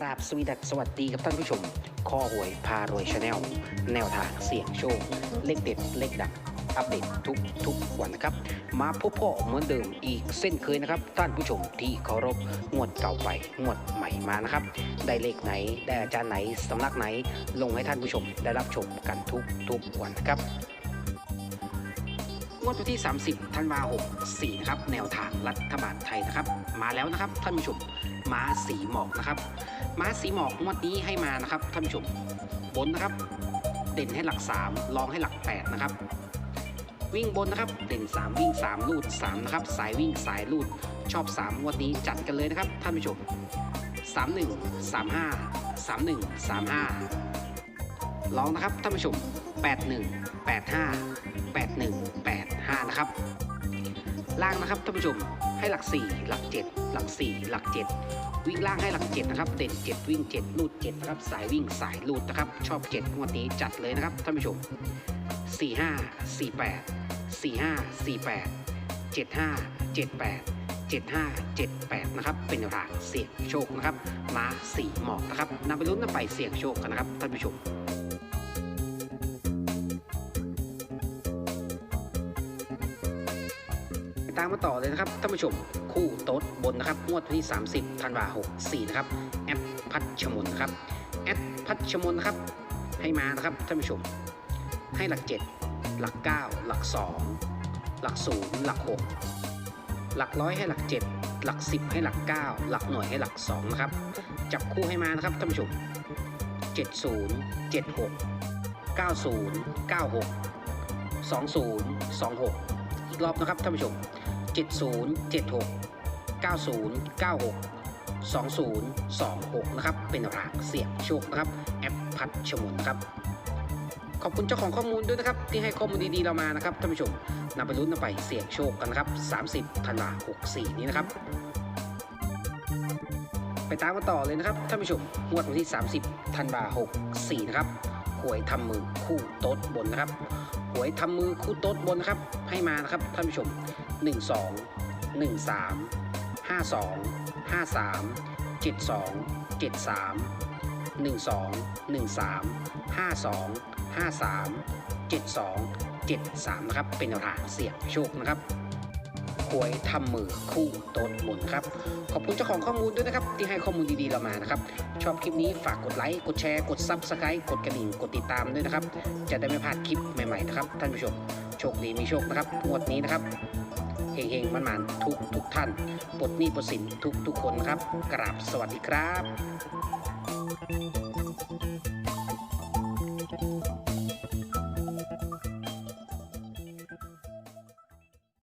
กราบสวีดัสสวัสดีครับท่านผู้ชม ข้อหวยพารวยชาแนลแนวทางเสี่ยงโชค เลขเด็ด เลขดังอัปเดตทุกทุกวันนะครับ มาพบพ่อเหมือนเดิมอีกเส้นเคยนะครับ ท่านผู้ชมที่เคารพงวดเก่าไปงวดใหม่มานะครับ ได้เลขไหน ได้อาจารย์ไหนสำนักไหน ลงให้ท่านผู้ชมได้รับชมกันทุกทุกวันนะครับงวดวันที่ 30ธันวาคม64นะครับแนวทางรัฐบาลไทยนะครับ มาแล้วนะครับท่านผู้ชม ม้าสีหมอกนะครับ ม้าสีหมอกงวดนี้ให้มานะครับท่านผู้ชมบนนะครับ เด่นให้หลัก3ลองให้หลัก 8 นะครับ วิ่งบนนะครับเด่น 3 วิ่ง 3 ลูด3นะครับสายวิ่งสายลูดชอบ 3 งวดนี้จัดกันเลยนะครับท่านผู้ชม 31 35 31 35 ลองนะครับท่านผู้ชม 81 85 81 85 นะครับ ล่างนะครับท่านผู้ชม ให้หลัก 4 หลัก 7 หลัก 4 หลัก 7 วิ่งล่างให้หลัก 7 นะครับ เด่น 7 วิ่ง 7 ลูด 7 นะครับ สายวิ่งสายลูดนะครับ ชอบ 7 งวดนี้จัดเลยนะครับท่านผู้ชม 45 48 45 48 75 78 75 78 นะครับ เป็นแนวทางเสี่ยงโชคนะครับ มาสีหมอกนะครับนำไปลุ้นนำไปเสี่ยงโชคกันนะครับท่านผู้ชม ตามมาต่อเลยนะครับท่านผู้ชมคู่โต๊ดบนนะครับงวดวันที่ 30ธันวาคม64นะครับแอปพัชมนครับแอปพัชมนครับให้มานะครับท่านผู้ชม ให้หลัก 7 หลัก 9 หลัก 2 หลัก 0 หลัก 6 หลักร้อยให้หลัก 7 หลัก 10 ให้หลัก 9 หลักหน่วยให้หลัก2นะครับจับคู่ให้มานะครับท่านผู้ชม 70 76 90 96 20 26 อีกรอบนะครับท่านผู้ชม 70 76 90 96 20 26 นะครับ เป็นรางเสียงโชคนะครับ แอปพัดชมนนครับ ขอบคุณเจ้าของข้อมูลด้วยนะครับ ที่ให้ข้อมูลดีๆเรามานะครับท่านผู้ชมนำไปลุ้นนำไปเสี่ยงโชคกันนะครับ 30ธันวาคม64 นี้นะครับ ไปตามกันต่อเลยนะครับท่านผู้ชมงวดวันที่ 30ธันวาคม64 นะครับหวยทำมือคู่โต๊ดบนนะครับหวยทำมือคู่โต๊ดบนนะครับ ให้มานะครับท่านผู้ชม 12 13 52 53 72 73 12 13 52 53 72 73 นะครับเป็นแนวทางเสี่ยงโชคนะครับหวยทำมือคู่โต๊ดบนครับ ขอบคุณเจ้าของข้อมูลด้วยนะครับ ที่ให้ข้อมูลดีๆเรามานะครับ ชอบคลิปนี้ฝากกดไลค์ กดแชร์ กดซับสไครต์กดกระดิ่ง กดติดตามด้วยนะครับ จะได้ไม่พลาดคลิปใหม่ๆนะครับ ท่านผู้ชม โชคดีมีโชคนะครับงวดนี้นะครับ เฮงๆมันๆทุกทุกท่านปลดหนี้ปลดสินทุกทุกคนครับ กราบสวัสดีครับ